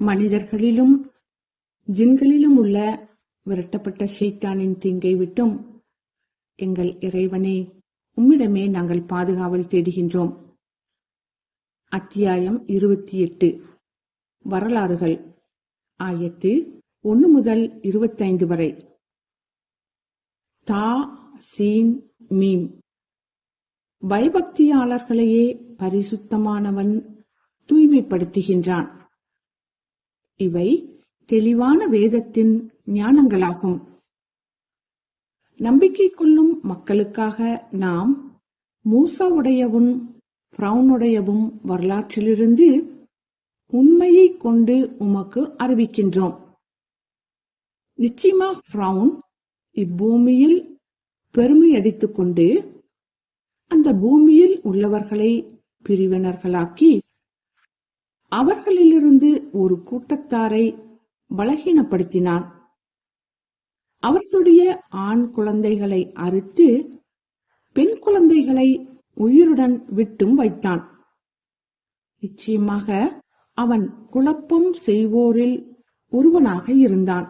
மனிதர்களிலும் ஜின்களிலும் உள்ள விரட்டப்பட்ட ஷைத்தானின் தீங்கை விட்டும் எங்கள் இறைவனே உம்மிடமே நாங்கள் பாதுகாவல் தேடுகின்றோம். அத்தியாயம் இருபத்தி எட்டு வரலாறுகள். ஆயத்து ஒன்று முதல் இருபத்தைந்து வரை. தா சீன் மீம். பயபக்தியாளர்களையே பரிசுத்தமானவன் தூய்மைப்படுத்துகின்றான். இவை தெளிவான வேதத்தின் ஞானங்களாகும். நம்பிக்கை கொள்ளும் மக்களுக்காக நாம் மூசாவுடையவும் பிரவுனுடையவும் வரலாற்றிலிருந்து உண்மையை கொண்டு உமக்கு அறிவிக்கின்றோம். நிச்சயமா பிரவுன் இப்பூமியில் பெருமையடித்துக் கொண்டு அந்த பூமியில் உள்ளவர்களை பிரிவினர்களாக்கி அவர்களிலிருந்து ஒரு கூட்டத்தாரை பலகீனப்படுத்தினான். அவர்களுடைய ஆண் குழந்தைகளை அறுத்து பெண் குழந்தைகளை உயிருடன் விட்டும் வைத்தான். நிச்சயமாக அவன் குழப்பம் செய்வோரில் ஒருவனாக இருந்தான்.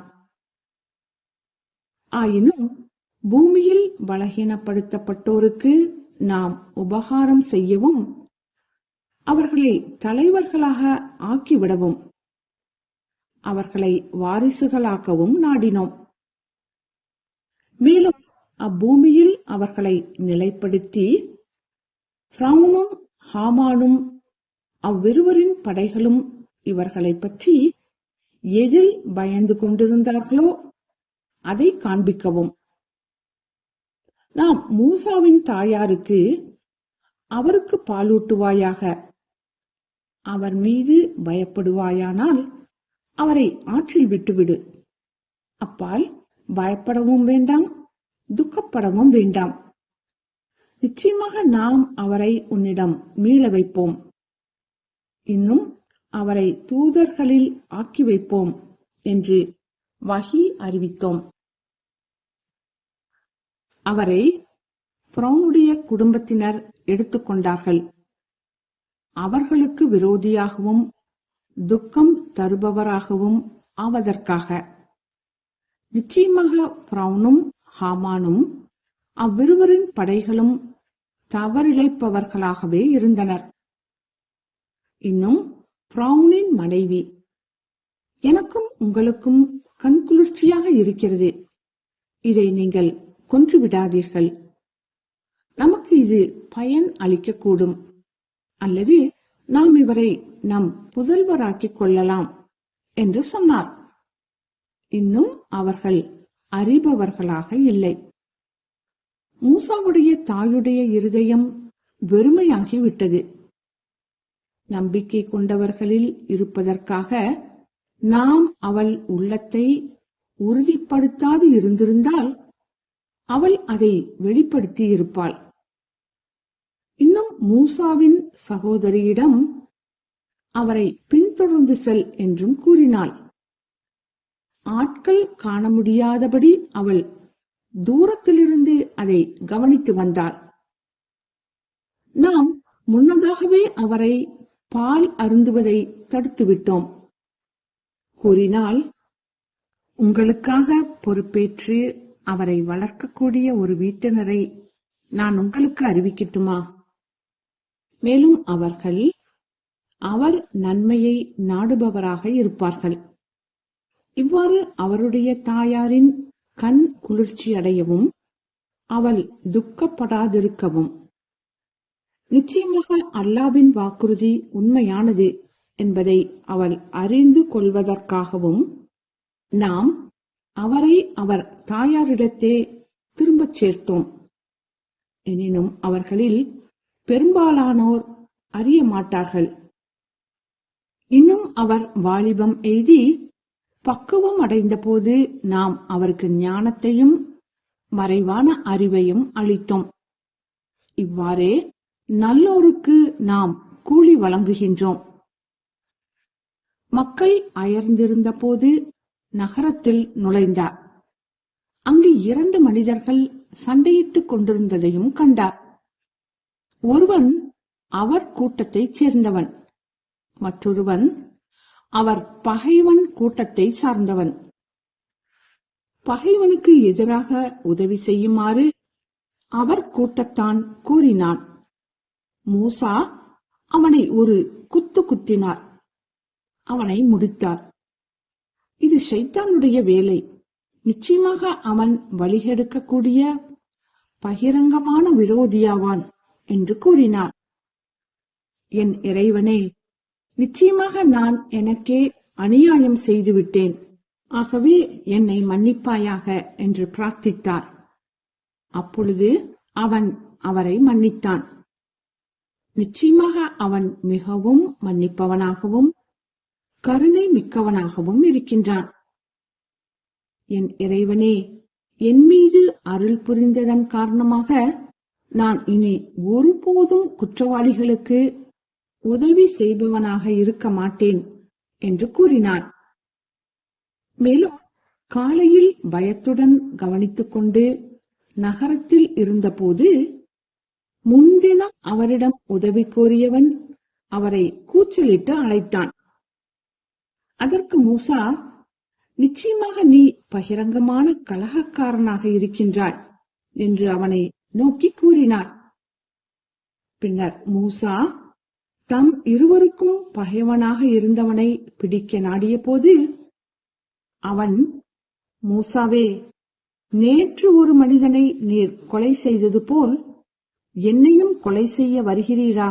ஆயினும் பூமியில் பலகீனப்படுத்தப்பட்டோருக்கு நாம் உபகாரம் செய்யவும் அவர்களை தலைவர்களாக ஆக்கிவிடவும் அவர்களை வாரிசுகளாக்கவும் நாடினோம். மேலும் அப்பூமியில் அவர்களை நிலைப்படுத்தி பிரவுனும் ஹாமானும் அவ்விருவரின் படைகளும் இவர்களை பற்றி எதில் பயந்து கொண்டிருந்தார்களோ அதை காண்பிக்கவும். நாம் மூசாவின் தாயாருக்கு அவருக்கு பாலூட்டுவாயாக அவர் மீது பயப்படுவாயானால் அவரை ஆற்றில் விட்டுவிடு. அப்பால் பயப்படவும் வேண்டாம் துக்கப்படவும் வேண்டாம். நிச்சயமாக நாம் அவரை உன்னிடம் மீள வைப்போம். இன்னும் அவரை தூதர்களில் ஆக்கி வைப்போம் என்று வகி அறிவித்தோம். அவரை பிரவுனுடைய குடும்பத்தினர் எடுத்துக்கொண்டார்கள். அவர்களுக்கு விரோதியாகவும் துக்கம் தருபவராகவும் ஆவதற்காக. நிச்சயமாக பிரவுனும் ஹாமானும் அவ்விருவரின் படைகளும் தவறிழைப்பவர்களாகவே இருந்தனர். இன்னும் பிரவுனின் மனைவி எனக்கும் உங்களுக்கும் கண்குளிர்ச்சியாக இருக்கிறது. இதை நீங்கள் கொன்று விடாதீர்கள். நமக்கு இது பயன் அளிக்கக்கூடும். அல்லது நாம் இவரை நம் புதல்வராக்கிக் கொள்ளலாம் என்று சொன்னார். இன்னும் அவர்கள் அறிபவர்களாக இல்லை. மூசாவுடைய தாயுடைய இருதயம் வெறுமையாகிவிட்டது. நம்பிக்கை கொண்டவர்களில் இருப்பதற்காக நாம் அவள் உள்ளத்தை உறுதிப்படுத்தாது இருந்திருந்தால் அவள் அதை வெளிப்படுத்தி இருப்பாள் மூசாவின் சகோதரியிடம் அவரை பின்தொடர்ந்து செல் என்றும் கூறினாள். ஆட்கள் காண முடியாதபடி அவள் தூரத்திலிருந்து அதை கவனித்து வந்தாள். நாம் முன்னதாகவே அவரை பால் அருந்துவதை தடுத்துவிட்டோம் கூறினால் உங்களுக்காக பொறுப்பேற்று அவரை வளர்க்கக்கூடிய ஒரு வீட்டினரை நான் உங்களுக்கு அறிவிக்கட்டுமா? மேலும் அவர்கள் அவர் நன்மையை நாடுபவராக இருப்பார்கள். இவ்வாறு அவருடைய தாயாரின் கண் குளிர்ச்சி அடையவும் அவள் துக்கப்படாதிருக்கவும். நிச்சயமாக அல்லாவின் வாக்குறுதி உண்மையானது என்பதை அவள் அறிந்து கொள்வதற்காகவும் நாம் அவரை அவர் தாயாரிடத்தே திரும்பச் சேர்த்தோம். எனினும் அவர்களில் பெரும்பாலானோர் அறிய மாட்டார்கள். இன்னும் அவர் வாலிபம் எய்தி பக்குவம் அடைந்த போது நாம் அவருக்கு ஞானத்தையும் மறைவான அறிவையும் அளித்தோம். இவ்வாறே நல்லோருக்கு நாம் கூலி வழங்குகின்றோம். மக்கள் அயர்ந்திருந்த போது நகரத்தில் நுழைந்தார். அங்கு இரண்டு மனிதர்கள் சண்டையிட்டுக் கொண்டிருந்ததையும் கண்டார். ஒருவன் அவர் கூட்டத்தைச் சேர்ந்தவன். மற்றொருவன் அவர் பகைவன் கூட்டத்தை சார்ந்தவன். பகைவனுக்கு எதிராக உதவி செய்யுமாறு அவர் கூட்டத்தான் கூறினான். மூசா அவனை ஒரு குத்து குத்தினார். அவனை முடித்தார். இது ஷைத்தானுடைய வேலை. நிச்சயமாக அவன் வழிகெடுக்கக்கூடிய பகிரங்கமான விரோதியாவான். என்று கூறினார். என் இறைவனே நிச்சயமாக நான் எனக்கே அநியாயம் செய்துவிட்டேன். ஆகவே என்னை மன்னிப்பாயாக என்று பிரார்த்தித்தார். அப்பொழுது அவன் அவரை மன்னித்தான். நிச்சயமாக அவன் மிகவும் மன்னிப்பவனாகவும் கருணை மிக்கவனாகவும் இருக்கின்றான். என் இறைவனே என் மீது அருள் புரிந்ததன் காரணமாக நான் இனி ஒருபோதும் குற்றவாளிகளுக்கு உதவி செய்பவனாக இருக்க மாட்டேன் என்று கூறினான். மேலும் காலையில் பயத்துடன் கவனித்துக் கொண்டு நகரத்தில் இருந்தபோது முன்தினம் அவரிடம் உதவி கோரியவன் அவரை கூச்சலிட்டு அழைத்தான். அதற்கு மூசா நிச்சயமாக நீ பகிரங்கமான கலகக்காரனாக இருக்கின்றாய் என்று அவனை நோக்கி கூறினார் பின்னர் மூசா தம் இருவருக்கும் பகைவனாக இருந்தவனை பிடிக்க நாடிய போது அவன் மூசாவே நேற்று ஒரு மனிதனை நீர் கொலை செய்தது போல் என்னையும் கொலை செய்ய வருகிறீரா?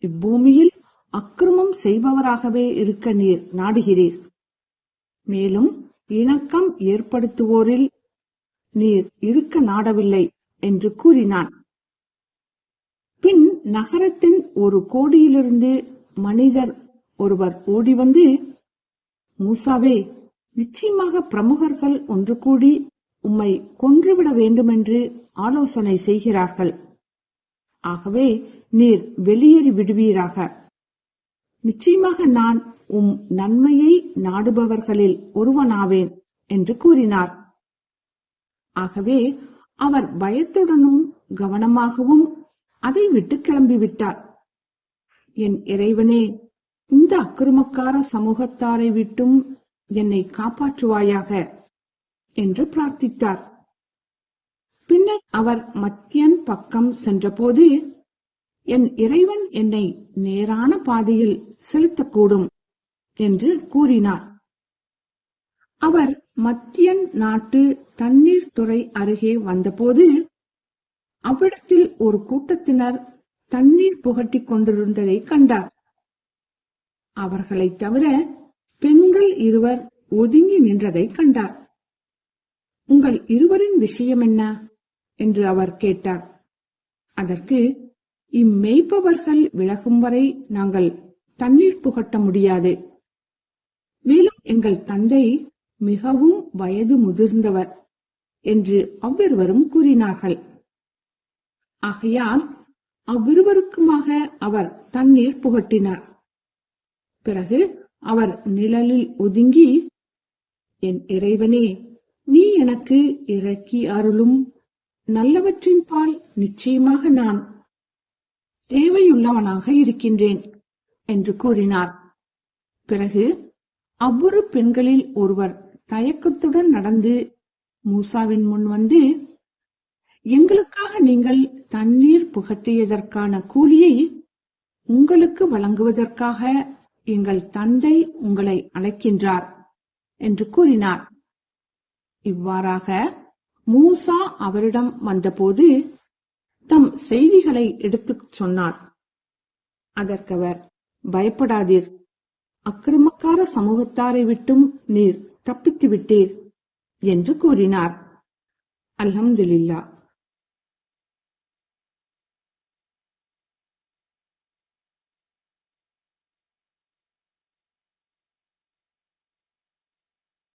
இப்பூமியில் அக்கிரமம் செய்பவராகவே இருக்க நீர் நாடுகிறீர். மேலும் இணக்கம் ஏற்படுத்துவோரில் நீர் இருக்க நாடவில்லை. என்று கூறினான். பின் நகரத்தின் ஒரு கோடியிலிருந்து மனிதர் ஒருவர் ஓடி வந்து மூசாவே நிச்சயமாக பிரமுகர்கள் ஒன்று கூடி உம்மை கொன்றுவிட வேண்டுமென்று ஆலோசனை செய்கிறார்கள். ஆகவே நீர் வெளியேறி விடுவீராக. நிச்சயமாக நான் உம் நன்மையை நாடுபவர்களில் ஒருவனாவேன் என்று கூறினார். ஆகவே அவர் பயத்துடனும் கவனமாகவும் அதை விட்டு கிளம்பிவிட்டார். என் இறைவனே இந்த அக்கிரமக்கார சமூகத்தாரை விட்டும் என்னை காப்பாற்றுவாயாக என்று பிரார்த்தித்தார். பின்னர் அவர் மத்தியன் பக்கம் சென்றபோது என் இறைவன் என்னை நேரான பாதையில் செலுத்தக்கூடும் என்று கூறினார். அவர் மத்தியன் நாட்டு தண்ணீர் துறை அருகே வந்தபோது அவ்விடத்தில் ஒரு கூட்டத்தினர் தண்ணீர் புகட்டிக் கொண்டிருந்ததை கண்டார். அவர்களைத் தவிர பெண்கள் இருவர் ஒதுங்கி நின்றதை கண்டார். உங்கள் இருவரின் விஷயம் என்ன என்று அவர் கேட்டார். அதற்கு இம்மெய்ப்பவர்கள் விலகும் வரை நாங்கள் தண்ணீர் புகட்ட முடியாது. மேலும் எங்கள் தந்தை மிகவும் வயது முதிர்ந்தவர் என்று அவ்விருவரும் கூறினார்கள். ஆகையால் அவ்விருவருக்குமாக அவர் தண்ணீர் புகட்டினார். பிறகு அவர் நிழலில் ஒதுங்கி என் இறைவனே நீ எனக்கு இறக்கி அருளும் நல்லவற்றின் பால் நிச்சயமாக நான் தேவையுள்ளவனாக இருக்கின்றேன் என்று கூறினார். பிறகு அவ்வொரு பெண்களில் ஒருவர் தயக்கத்துடன் நடந்து மூசாவின் முன் வந்து எங்களுக்காக நீங்கள் தண்ணீர் புகட்டியதற்கான கூலியை உங்களுக்கு வழங்குவதற்காக எங்கள் தந்தை உங்களை அழைக்கின்றார் என்று கூறினார். இவ்வாறாக மூசா அவரிடம் வந்தபோது தம் செய்திகளை எடுத்துச் சொன்னார். அதற்கவர் பயப்படாதீர். அக்கிரமக்கார சமூகத்தாரை விட்டும் நீர். தப்பித்து விட்டீர் என்று கூறினார். அல்ஹம்துலில்லா